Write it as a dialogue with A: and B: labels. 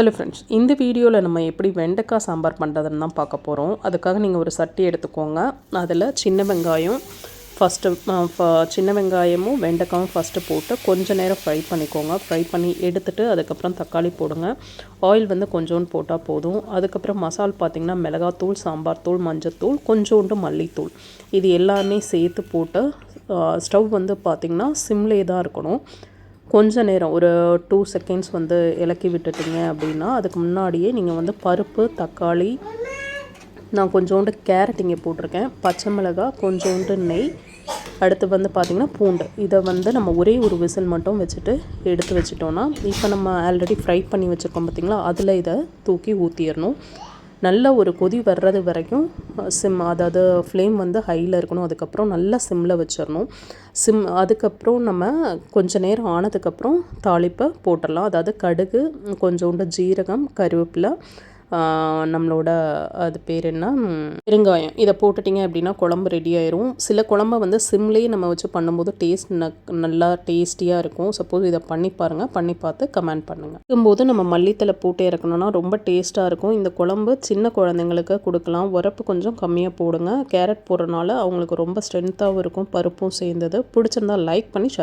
A: Hello friends இந்த வீடியோவில் நம்ம எப்படி வெண்டைக்காய் சாம்பார் பண்ணுறதுன்னு தான் பார்க்க போகிறோம் அதுக்காக நீங்கள் ஒரு சட்டி எடுத்துக்கோங்க. அதில் சின்ன வெங்காயம் ஃபஸ்ட்டு சின்ன வெங்காயமும் வெண்டைக்காயும் ஃபஸ்ட்டு போட்டு கொஞ்சம் நேரம் ஃப்ரை பண்ணிக்கோங்க. ஃப்ரை பண்ணி எடுத்துகிட்டு அதுக்கப்புறம் தக்காளி போடுங்க. ஆயில் வந்து கொஞ்சோண்டு போட்டால் போதும். அதுக்கப்புறம் மசால் பார்த்திங்கன்னா மிளகாத்தூள் சாம்பார் தூள் மஞ்சத்தூள் கொஞ்சோண்டு மல்லித்தூள். இது எல்லாமே சேர்த்து போட்டு ஸ்டவ் வந்து பார்த்திங்கன்னா சிம்லே தான் இருக்கணும். கொஞ்ச நேரம் ஒரு டூ செகண்ட்ஸ் வந்து இலக்கி விட்டுட்டிங்க அப்படின்னா அதுக்கு முன்னாடியே நீங்கள் வந்து பருப்பு தக்காளி நான் கொஞ்சோண்டு கேரட் இங்கே போட்டிருக்கேன். பச்சை மிளகாய் கொஞ்சோண்டு நெய் அடுத்து வந்து பார்த்திங்கன்னா பூண்டு. இதை வந்து நம்ம ஒரே ஒரு விசில் மட்டும் வச்சுட்டு எடுத்து வச்சிட்டோன்னா இப்போ நம்ம ஆல்ரெடி ஃப்ரை பண்ணி வச்சுருக்கோம் பார்த்திங்களா அதில் இதை தூக்கி ஊற்றிடணும் நல்ல ஒரு கொதி வர்றது வரைக்கும் சிம் அதாவது ஃப்ளேம் வந்து ஹையில் இருக்கணும். அதுக்கப்புறம் நல்லா சிம்மில் வச்சிடணும். சிம் அதுக்கப்புறம் நம்ம கொஞ்ச நேரம் ஆனதுக்கப்புறம் தாளிப்பை போட்டுடலாம். அதாவது கடுகு கொஞ்சோண்டு ஜீரகம் கருவேப்பிலை நம்மளோட அது பேர் என்ன? பெருங்காயம். இதை போட்டுட்டிங்க அப்படின்னா குழம்பு ரெடி ஆயிரும். சில குழம்ப வந்து சிம்லேயே நம்ம வச்சு பண்ணும்போது டேஸ்ட் நல்லா டேஸ்டியாக இருக்கும். சப்போஸ் இதை பண்ணி பாருங்கள் பண்ணி பார்த்து கமெண்ட் பண்ணுங்கள் இருக்கும்போது நம்ம மல்லித்தலை போட்டு இறக்கணும்னா ரொம்ப டேஸ்ட்டாக இருக்கும். இந்த குழம்பு சின்ன குழந்தைங்களுக்கு கொடுக்கலாம். உரப்பு கொஞ்சம் கம்மியாக போடுங்க. கேரட் போடுறனால அவங்களுக்கு ரொம்ப ஸ்ட்ரென்த்தாகவும் இருக்கும். பருப்பும் சேர்ந்தது. பிடிச்சிருந்தா லைக் பண்ணி